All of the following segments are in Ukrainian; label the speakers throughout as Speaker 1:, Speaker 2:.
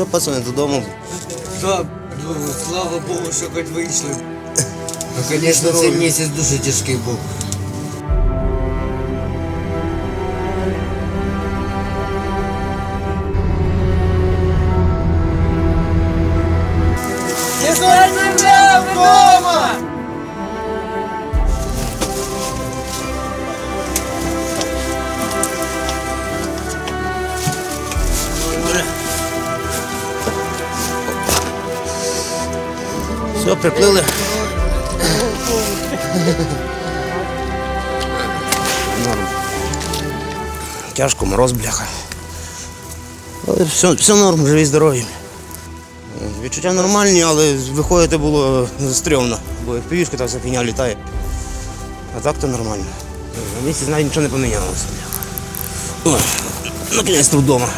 Speaker 1: Все, пацани, додому.
Speaker 2: Так, ну, слава Богу, що хоч вийшли. Ну, звісно, цей місяць дуже тяжкий був.
Speaker 1: Все, приплили. Норм. Тяжко, мороз, бляха. Але все, все норм, живі здорові. Відчуття нормальні, але виходити було стрьомно, бо півішка та вся фігня літає. А так то нормально. На місці навіть нічого не помінялося. наконець-то вдома.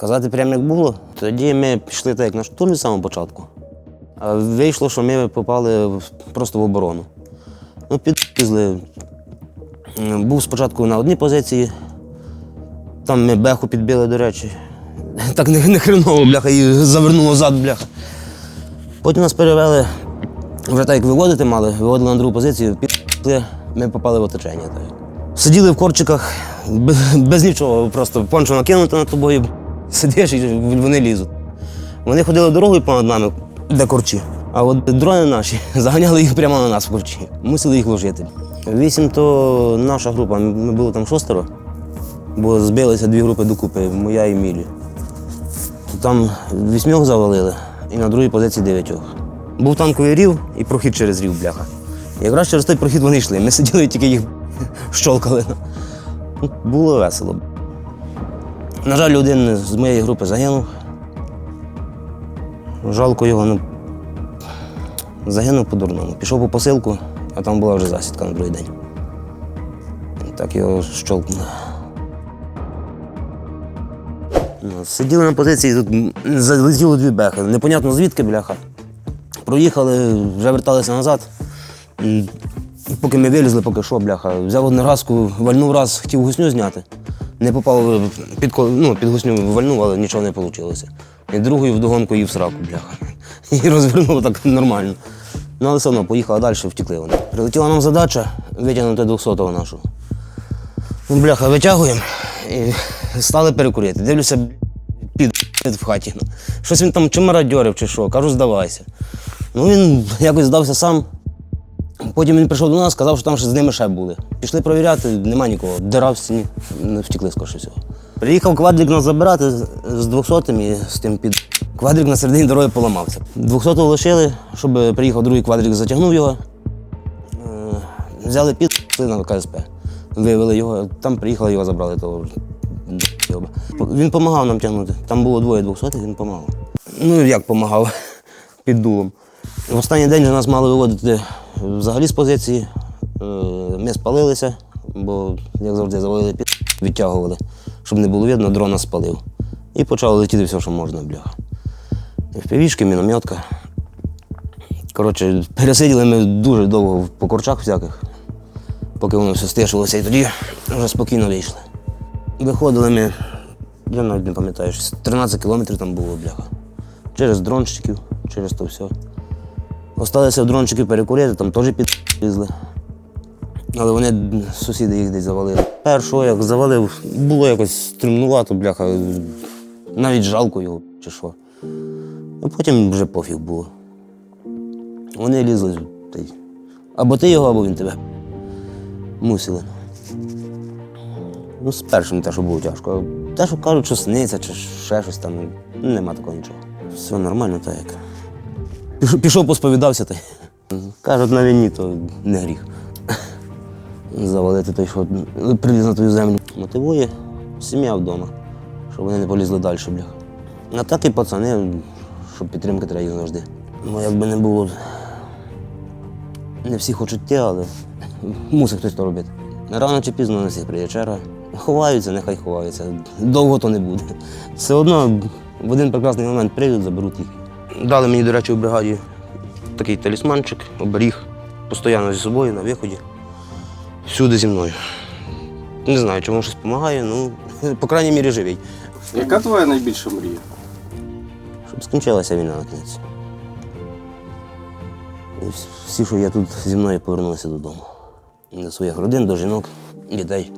Speaker 1: Казати прямо як було, тоді ми пішли так, як на штурм з самого початку. А вийшло, що ми попали просто в оборону. Ну, підлізли. М, Був спочатку на одній позиції, там ми беху підбили, до речі. Так не, не хреново, бляха, і завернуло зад, бляха. Потім нас перевели, вже так як виводити мали, виводили на другу позицію, пішли, ми попали в оточення. Сиділи в корчиках без, без нічого, просто пончо накинути над тобою, сидиш і вони лізуть. Вони ходили дорогою понад нами, де корчі. А от дрони наші заганяли їх прямо на нас в корчі. Мусили їх ложити. Вісім то наша група, ми були там шостеро, бо збилися дві групи докупи, моя і Мілі. Там вісьмьох завалили і на другій позиції дев'ятьох. Був танковий рів і прохід через рів, бляха. Якраз через той прохід вони йшли. Ми сиділи тільки їх щолкали. Було весело. На жаль, один з моєї групи загинув. Жалко його, ну. Загинув по-дурному. Пішов по посилку, а там була вже засідка на другий день. Так його щолкнули. Ну, Сиділи на позиції, тут залетіло дві бехи. Непонятно звідки, бляха. Проїхали, вже верталися назад. І Поки ми вилізли, поки що, бляха. Взяв одну разку, вальнув раз, хотів гусню зняти. Не попав під, ну, під гусню вальнув, але нічого не вийшло. І другою вдогонку їв в сраку, бляха. І розвернуло так нормально. Ну, але все одно поїхали далі, втекли вони. Прилетіла нам задача витягнути 200-го нашого. Ну, бляха, витягуємо і стали перекурити. Дивлюся, під в хаті. Щось він там чи мародьорив, чи що. Кажу, здавайся. Ну він якось здався сам. Потім він прийшов до нас, сказав, що там ще з ними ще були. Пішли перевіряти, нема нікого. Дира в стіні, не втекли скоріше всього. Приїхав квадрик нас забирати з- з 200-м і з тим під. Квадрик на середині дороги поламався. 200-го лишили, щоб приїхав другий квадрик, затягнув його. Е, Взяли під на КСП. Виявили його, там приїхали, його забрали того. Він допомагав нам тягнути. Там було двоє двохсотих, він допомагав. Ну як допомагав? Під дулом. В останній день нас мали виводити взагалі з позиції. Е, Ми спалилися, бо, як завжди, завалили під, відтягували, щоб не було видно, дрон нас спалив. І почало летіти все, що можна, бляха. Впівішки, мінометка. Коротше, пересиділи ми дуже довго по корчах всяких, поки воно все стишилося, і тоді вже спокійно вийшли. Виходили ми, я навіть не пам'ятаю, 13 кілометрів там було, бляха. Через дрончиків, через то все. Осталися в дрончиків перекурити, там теж підлізли. Але вони, сусіди їх десь завалили. Першого, як завалив, було якось стримнувато, бляха, навіть жалко його чи що. А потім вже пофіг було. Вони лізли. Або ти його, або він тебе. Мусили. Ну, з першим те, що було тяжко. Те, що кажуть, що сниться, чи ще щось там, нема такого нічого. Все нормально, так як. Пішов, посповідався та. Кажуть, на війні, то не гріх. Завалити той, що приліз на твою землю. Мотивує сім'я вдома. щоб вони не полізли далі, бляха. А так і пацани, щоб підтримки треба їх завжди. Ну, якби не було. Не всі хочуть йти, але мусить хтось то робити. Рано чи пізно на всіх прийде черга. Ховаються, нехай ховаються. Довго то не буде. Все одно в один прекрасний момент прийдуть, заберуть їх. Дали мені, до речі, у бригаді такий талісманчик, оберіг, постійно зі собою на виході. Всюди зі мною. Не знаю, чому щось допомагає, ну, по крайній мірі живий.
Speaker 3: Яка твоя найбільша мрія?
Speaker 1: Щоб скінчилася війна на кінець. І всі, що є тут зі мною, повернулися додому. До своїх родин, до жінок, дітей.